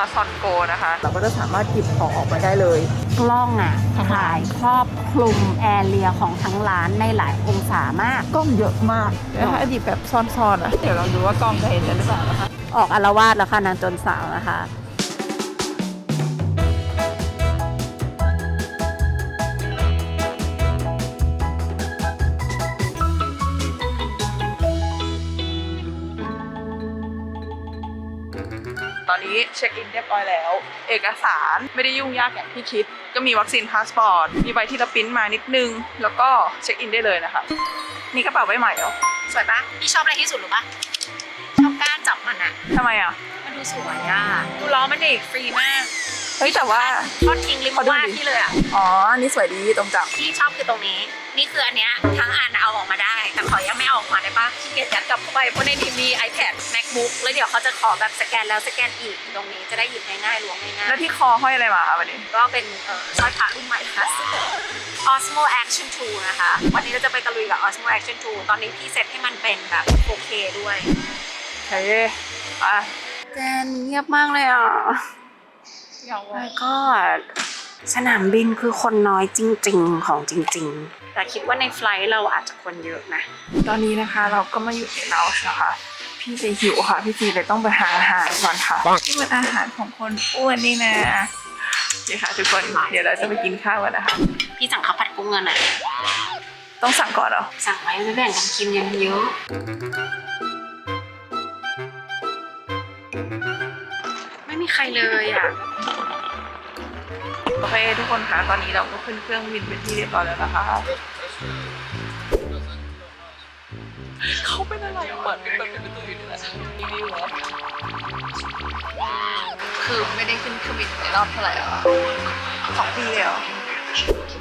Amazon Go นะคะ เราก็จะสามารถหยิบของออกมาได้เลย กล้องอะถ่ายครอบคลุมแอเรียของทั้งร้านในหลายองศามาก กล้องเยอะมากแล้วถ้าหยิบแบบซ่อนๆนะเดี๋ยวลองดูว่ากล้องจะเห็นได้หรือเปล่านะคะ ออกอารวาสแล้วค่ะนางจนสาวนะคะ นนี้เช็คอินเรียบร้อยแล้ว เอกสารไม่ได้ยุ่งยากอย่างที่คิด ก็มีวัคซีนพาสปอร์ต มีใบที่เราปริ้นมานิดนึง แล้วก็เช็คอินได้เลยนะคะ นี่กระเป๋าใบใหม่เหรอสวยปะพี่ชอบอะไรที่สุดหรือปะชอบก้านจับมันอะทำไมอะมันดูสวยอะดูล้อมันดิฟรีมาก เฮ้ยแต่ว่า ทอดทิ้งริมขอดูว่าดิ ที่เลยอะ อ๋อนี่สวยดีตรงจับ ที่ชอบคือตรงนี้ นี่คืออันเนี้ยทั้งอันเอาออกมาได้ แต่ขอยังไม่เอาออกมาได้ปะขี้เกียจยัดกลับเข้าไปเพราะในนี้มี iPad MacBook แล้วเดี๋ยวเขาจะขอแบบสแกนแล้วสแกนอีกตรงนี้จะได้หยิบง่ายๆล้วงง่ายแล้วที่คอห้อยอะไรมาคะวันนี้ ๆก็เป็นเอ่อสร้อยพระรุ่นใหม่ค่ะ Osmo Action 2 นะคะ วันนี้เราจะไปตะลุยกับ Osmo Action 2 ตอนนี้พี่เซตให้มันเป็นแบบโอเคด้วย เฮ้ยอะเจนเงียบมากเลยอะอยาก แล้วก็สนามบินคือคนน้อยจริง ๆ ของจริง ๆ แต่คิดว่าในไฟลท์เราอาจจะคนเยอะนะ ตอนนี้นะคะเราก็มาอยู่ในเลาชนะคะพี่ซีหิวค่ะ พี่ซีเลยต้องไปหาอาหารก่อนค่ะนี่เป็นอาหารของคนอ้วนนี่นะนี่ค่ะทุกคนเดี๋ยวเราจะไปกินข้าวกันนะคะ พี่สั่งข้าวผัดกุ้งเงินอะต้องสั่งก่อนเหรอ สั่งไว้ไม่แบ่งกันกินยังเยอะไม่มี ใครเลยอะโอเคทุกคนคะตอนนี้เราก็ขึ้นเครื่องบินเป็นที่เรียบร้อยแล้วนะคะ เขาเป็นอะไรเหมือนเป็นแบบเป็นตัวอยู่นี่แหละรีวิวเหรอคือไม่ได้ขึ้นเครื่องบินในรอบเท่าไหร่อะสองปีเลยเหรอ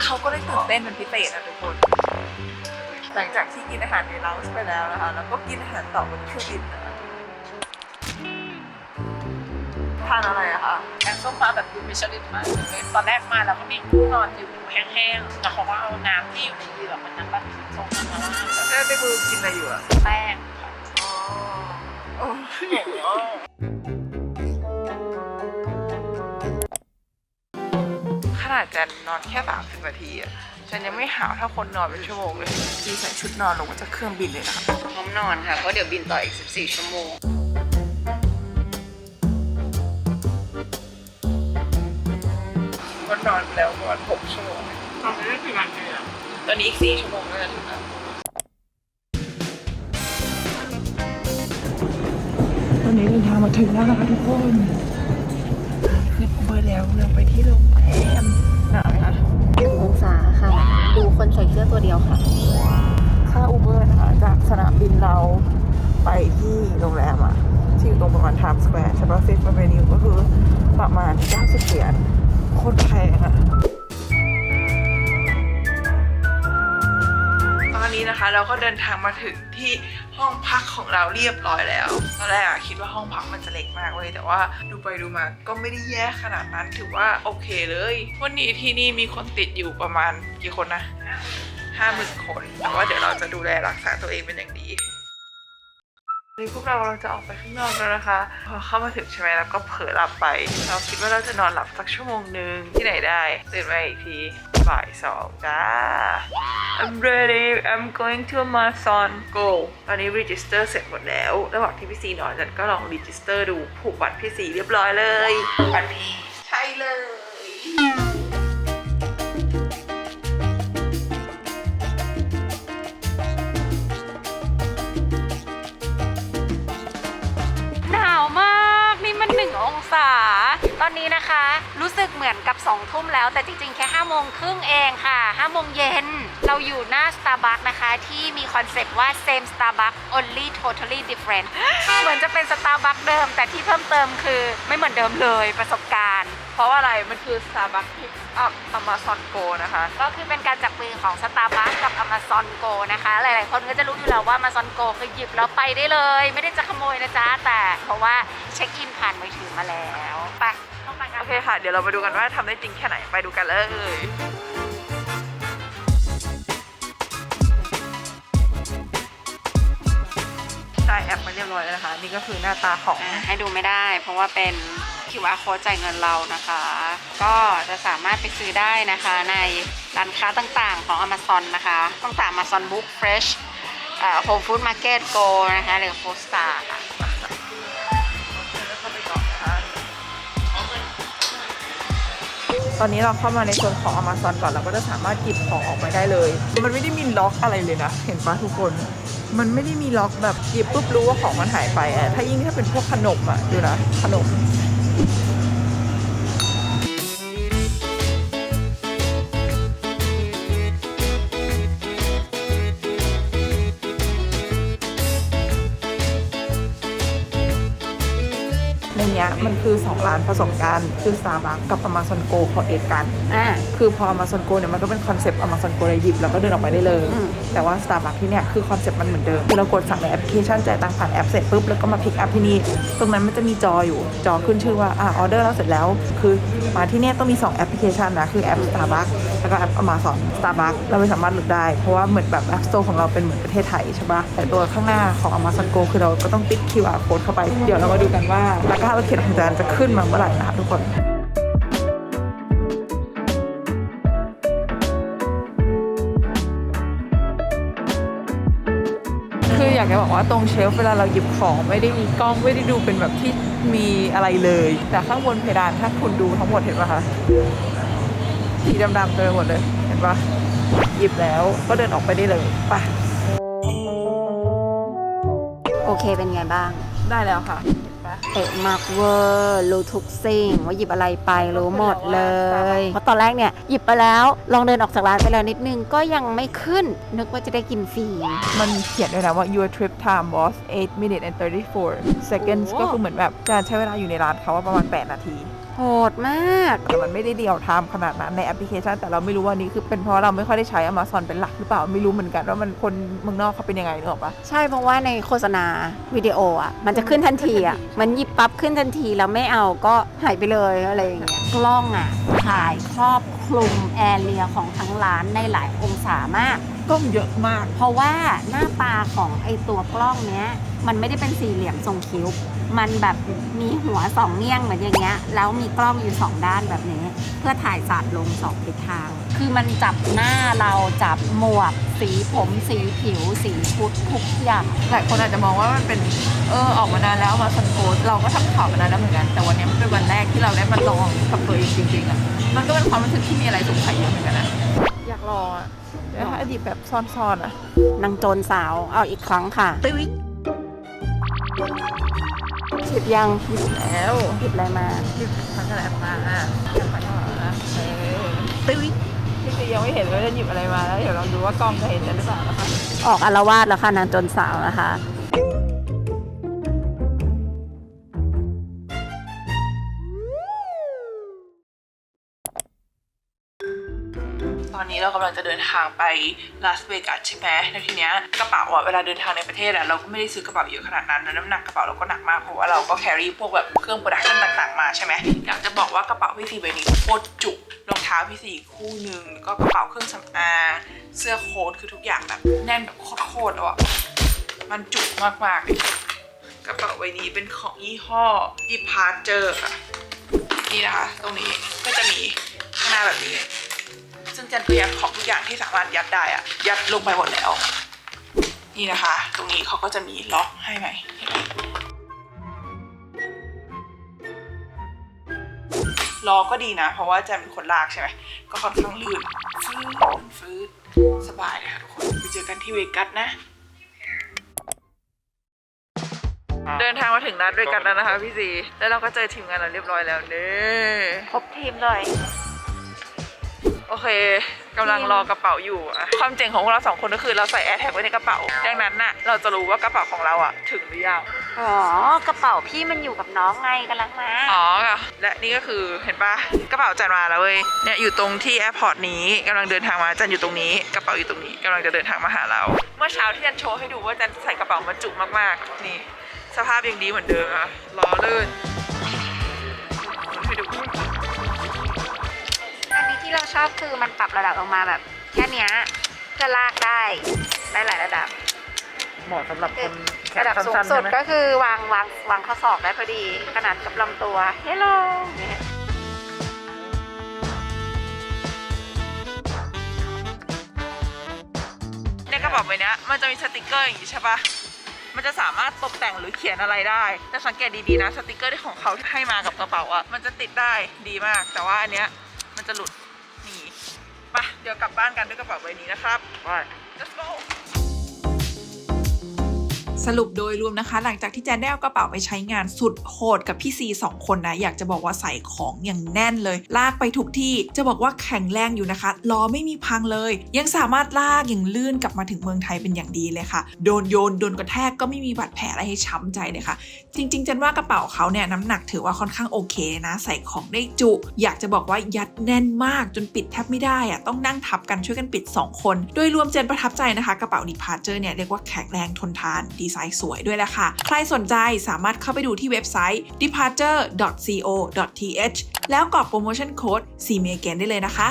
เขาก็ได้ตื่นเต้นเป็นพิเศษนะทุกคน หลังจากที่กินอาหารในเลาส์ไปแล้วนะคะ แล้วก็กินอาหารต่อบนเครื่องบินนะคะ ทานอะไรอะคะแกงส้มมาแบบดูมิชลินมากเลยตอนแรกมาเราก็มีกุ้งนอนอยู่แห้งๆแล้วเขาก็เอาน้ำที่อยู่ในเหยือกมันนั้นแบบส่งมาว่าแบบแล้วในมือกินอะไรอยู่อะแป้งค่ะอ๋อโอ้ขนาดจะนอนแค่สามสิบนาทีอะฉันยังไม่หาวถ้าคนนอนเป็นชั่วโมงเลยดีใส่ชุดนอนลงมาจากเครื่องบินเลยนะคะพร้อมนอนค่ะเพราะเดี๋ยวบินต่ออีก 14 ชั่วโมง ก็นอนไปแล้วประมาณหกชั่วโมงทำไม่ได้กี่วันเลยอะตอนนี้อีกสี่ชั่วโมงแล้วนะคะตอนนี้เดินทางมาถึงแล้วนะคะทุกคนขึ้นไปแล้วเราไปที่โรงแรมหนาวไหมคะองศาค่ะ ดูคนใส่เสื้อตัวเดียวค่ะ ค่าอูเบอร์นะคะจากสนามบินเราไปที่โรงแรมอะที่อยู่ตรงประมาณไทม์สแควร์ใช่ปะฟิฟเ v นิวก็คือประมาณ 90เหรียญ โคตรแพงอะตอนนี้นะคะเราก็เดินทางมาถึงที่ห้องพักของเราเรียบร้อยแล้วตอนแรกอะคิดว่าห้องพักมันจะเล็กมากเลยแต่ว่าดูไปดูมาก็ไม่ได้แย่ขนาดนั้นถือว่าโอเคเลย วันนี้ที่นี่มีคนติดอยู่ประมาณกี่คนนะห้าหมื่นคนแต่ว่าเดี๋ยวเราจะดูแลรักษาตัวเองเป็นอย่างดี นนี้พวกเราเราจะออกไปข้างนอกแล้วนะคะ พอเข้ามาถึงใช่ไหมแล้วก็เผลอหลับไป เราคิดว่าเราจะนอนหลับสักชั่วโมงหนึ่งที่ไหนได้ตื่นมาอีกทีบ่ายสองจ้า I'm ready I'm going to Amazon go ตอนนี้ register เสร็จหมดแล้ว ระหว่างที่พี่ซีนอนจันก็ลอง register ดูผูกบัตรพี่ซีเรียบร้อยเลยบัตรพี่ใช่เลย สึกเหมือนกับ2องทุ่มแล้ว แต่จริงๆ แค่5้าโมงครึ่งเองค่ะ5้าโมงเย็น เราอยู่หน้า Starbucks นะคะ ที่มีคอนเซปต์ว่า same Starbucks only totally different เหมือนจะเป็น Starbucks เดิม แต่ที่เพิ่มเติมคือไม่เหมือนเดิมเลยประสบการณ์ เพราะว่าอะไรมันคือ Starbucks Pick Up Amazon Go นะคะ ก็คือเป็นการจับมือของ Starbucks กับ Amazon Go นะคะ หลายๆ คนก็จะรู้อยู่แล้วว่า Amazon Go คือหยิบแล้วไปได้เลย ไม่ได้จะขโมยนะจ๊ะแต่เพราะว่าเช็คอินผ่านมือถือมาแล้วไป เข้าไปกันโอเคค่ะ เดี๋ยวเรามาดูกันว่าทำได้จริงแค่ไหนไปดูกันเลยได้แอปมาเรียบร้อยแล้วนะคะ นี่ก็คือหน้าตาของ อะให้ดูไม่ได้ เพราะว่าเป็น QR code จ่ายเงินเรานะคะ ก็จะสามารถไปซื้อได้นะคะในร้านค้าต่างๆของ Amazon นะคะตั้งแต่ Amazon Book Fresh เอ่อ Home Food Market Go นะคะหรือ Food Star ค่ะ ตอนนี้เราเข้ามาในส่วนของ Amazon ก่อนเราก็จะสามารถหยิบของออกไปได้เลย มันไม่ได้มีล็อกอะไรเลยนะ เห็นปะทุกคน มันไม่ได้มีล็อกแบบหยิบปุ๊บรู้ว่าของมันหายไปอะถ้ายิ่งถ้าเป็นพวกขนมอะดูนะขนม ยมันคือ 2 ร้านผสมกันคือ Starbucks กับ Amazon Go เขาเอกกัน อ่า คือพอ Amazon Go เนี่ยมันก็เป็นคอนเซปต์ Amazon Go เลยหยิบแล้วก็เดินออกไปได้เลย อืม แต่ว่า Starbucks ที่เนี่ยคือคอนเซปต์มันเหมือนเดิมคือเรากดสั่งในแอปพลิเคชันจ่ายตังค์ผ่านแอปเสร็จปุ๊บแล้วก็มาพิกอัพที่นี่ตรงนั้นมันจะมีจออยู่จอขึ้นชื่อว่าอ่าออเดอร์เราเสร็จแล้ว คือมาที่เนี่ยต้องมี2แอปพลิเคชันนะคือแอป Starbucks แล้วก็แอป Amazon Starbucks เราไม่สามารถเลือกได้ เพราะว่าเหมือนแบบ App Store ของเราเป็นเหมือนประเทศไทยใช่ปะแต่ตัวข้างหน้าของ Amazon Go คือเราก็ต้องติด QR code เข้าไป เดี๋ยวเรามาดูกันว่าราคารถเข็นของจานจะขึ้นมาเมื่อไหร่นะคะทุกคนคืออยากจะบอกว่าตรงเชลฟ์เวลาเราหยิบของไม่ได้มีกล้องไม่ได้ดูเป็นแบบที่มีอะไรเลย แต่ข้างบนเพดานถ้าคุณดูทั้งหมดเห็นปะคะ สีดำๆเต็มไปหมดเลย เห็นปะหยิบแล้วก็เดินออกไปได้เลยไปโอเคเป็นไงบ้าง ได้แล้วค่ะเห็นปะเป๊ะมากเวอร์รู้ทุกสิ่ง ว่าหยิบอะไรไปรู้หมดเลย เพราะตอนแรกเนี่ยหยิบไปแล้วลองเดินออกจากร้านไปแล้วนิดนึงก็ยังไม่ขึ้น นึกว่าจะได้กินฟรี มันเขียนด้วยนะว่า your trip time was 8 minutes and 34 seconds โอ้ก็คือเหมือนแบบการใช้เวลาอยู่ในร้านเขาว่าประมาณ 8 นาที โหดมาก แต่มันไม่ได้เดียวไทม์ขนาดนั้นในแอปพลิเคชัน แต่เราไม่รู้ว่านี่คือเป็นเพราะเราไม่ค่อยได้ใช้ Amazon เป็นหลักหรือเปล่าไม่รู้เหมือนกันว่ามันคนเมืองนอกเขาเป็นยังไงนึกออกปะใช่เพราะว่าในโฆษณาวิดีโออะมันจะขึ้นทันทีอะมันหยิบปั๊บขึ้นทันทีแล้วไม่เอาก็หายไปเลยอะไรอย่างเงี้ยกล้องอะถ่ายครอบคลุมแอเรียของทั้งร้านในหลายองศามาก กล้องเยอะมาก เพราะว่าหน้าตาของไอตัวกล้องเนี้ย มันไม่ได้เป็นสี่เหลี่ยมทรงคิ้ว มันแบบมีหัวสองเงี้ยงเหมือนอย่างเงี้ย แล้วมีกล้องอยู่สองด้านแบบนี้ เพื่อถ่ายสาดลงสองทิศทาง คือมันจับหน้าเราจับหมวก สีผมสีผิว สีชุดทุกอย่าง หลายคนอาจจะมองว่ามันเป็นเออออกมานานแล้วมาซันโพสเราก็ทำข่าวมานานแล้วเหมือนกัน แต่วันนี้มันเป็นวันแรกที่เราได้มาลองกับตัวเองจริงๆอะมันก็เป็นความรู้สึกที่มีอะไรสงสัยเยอะเหมือนกันนะอยากลองอะ แต่ถ้าอดีตแบบซ่อนๆอะ นางโจรสาวเอาอีกครั้งค่ะตึ้ยหยิบยังหยิบแล้วหยิบอะไรมาหยิบทั้งกระดาษมาอะกระดาษมาเออตึ้ยพี่ซียังไม่เห็นว่าจะหยิบอะไรมาแล้วเดี๋ยวลองดูว่ากล้องจะเห็นจะหรือเปล่านะคะออกอารวาสแล้วค่ะนางโจรสาวนะคะ เรากำลังจะเดินทางไปลาสเวกัสใช่ไหมแล้วทีเนี้ยกระเป๋าอะเวลาเดินทางในประเทศอะเราก็ไม่ได้ซื้อกระเป๋าเยอะขนาดนั้นแล้วน้ำหนักกระเป๋าเราก็หนักมากเพราะว่าเราก็แครี่พวกแบบเครื่องโปรดักชั่นต่างๆมาใช่ไหมอยากจะบอกว่ากระเป๋าพี่สีใบนี้โคตรจุรองเท้าพี่สีคู่หนึ่งแล้วก็กระเป๋าเครื่องสำอางเสื้อโค้ทคือทุกอย่างแบบแน่นแบบโคตรๆแล้วอะมันจุมากๆเลยกระเป๋าใบนี้เป็นของยี่ห้อ Departure ค่ะนี่นะคะตรงนี้ก็จะมีข้างหน้าแบบนี้ จันก็ยัดของทุกอย่างที่สามารถยัดได้อะยัดลงไปหมดแล้ว นี่นะคะ ตรงนี้เขาก็จะมีล็อกให้ไหมเห็นไหมล้อก็ดีนะ เพราะว่าจันเป็นคนลากใช่ไหมก็ค่อนข้างลื่นฟื้นฟื้นสบายเลยค่ะทุกคนไปเจอกันที่เวกัสนะ เดินทางมาถึงนัดเวกัสแล้วนะคะพี่ซีแล้วเราก็เจอทีมงานเราเรียบร้อยแล้วเน่ครบทีมเลย โอเคกำลังรอกระเป๋าอยู่อะความเจ๋งของพวกเราสองคนก็คือเราใส่แอร์แท็กไว้ในกระเป๋า ดังนั้นน่ะเราจะรู้ว่ากระเป๋าของเราอะถึงหรือยังอ๋อกระเป๋าพี่มันอยู่กับน้องไงกำลังมาอ๋อค่ะและนี่ก็คือเห็นปะกระเป๋าจันมาแล้วเว้ยเนี่ยอยู่ตรงที่แอร์พอร์ตนี้กำลังเดินทางมาจันอยู่ตรงนี้กระเป๋าอยู่ตรงนี้กำลังจะเดินทางมาหาเรา เมื่อเช้าที่จันโชว์ให้ดูว่าจันใส่กระเป๋ามาจุมากๆนี่ สภาพยังดีเหมือนเดิมอะล้อลื่น นี้ที่เราชอบคือมันปรับระดับลงมาแบบแค่เนี้ยจะลากได้ได้หลายระดับ เหมาะสำหรับคนแขนระดับสูงสั้นๆสุใช่ดไหมก็คือวางวางวางข้อศอกได้พอดี ขนาดกับลำตัวเฮลโลเนี่ยในกระเป๋าใบเนี้ยมันจะมีสติกเกอร์อย่างนี้ใช่ปะมันจะสามารถตกแต่งหรือเขียนอะไรได้ แต่สังเกตดีๆนะสติกเกอร์ที่ของเขาที่ให้มากับกระเป๋าอะมันจะติดได้ดีมาก แต่ว่าอันเนี้ยมันจะหลุดนี่ไปะเดี๋ยวกลับบ้านกันด้วยกระเป๋าใบนี้นะครับไป let's go สรุปโดยรวมนะคะ หลังจากที่แจนได้เอากระเป๋าไปใช้งานสุดโหดกับพี่ซีสองคนนะ อยากจะบอกว่าใส่ของอย่างแน่นเลย ลากไปทุกที่จะบอกว่าแข็งแรงอยู่นะคะล้อไม่มีพังเลย ยังสามารถลากอย่างลื่นกลับมาถึงเมืองไทยเป็นอย่างดีเลยค่ะ โดนโยนโดนกระแทกก็ไม่มีบาดแผลอะไรให้ช้ำใจเลยค่ะ จริงๆจันว่ากระเป๋าเขาเนี่ยน้ำหนักถือว่าค่อนข้างโอเคนะ ใส่ของได้จุ อยากจะบอกว่ายัดแน่นมากจนปิดแทบไม่ได้อะต้องนั่งทับกันช่วยกันปิด 2 คน โดยรวมเจนประทับใจนะคะ กระเป๋า Departure เนี่ยเรียกว่าแข็งแรงทนทานดีไซน์สวยด้วยแหละค่ะ ใครสนใจสามารถเข้าไปดูที่เว็บไซต์ departure.co.th แล้วกรอกโปรโมชั่นโค้ด c m a g a i n ได้เลยนะคะ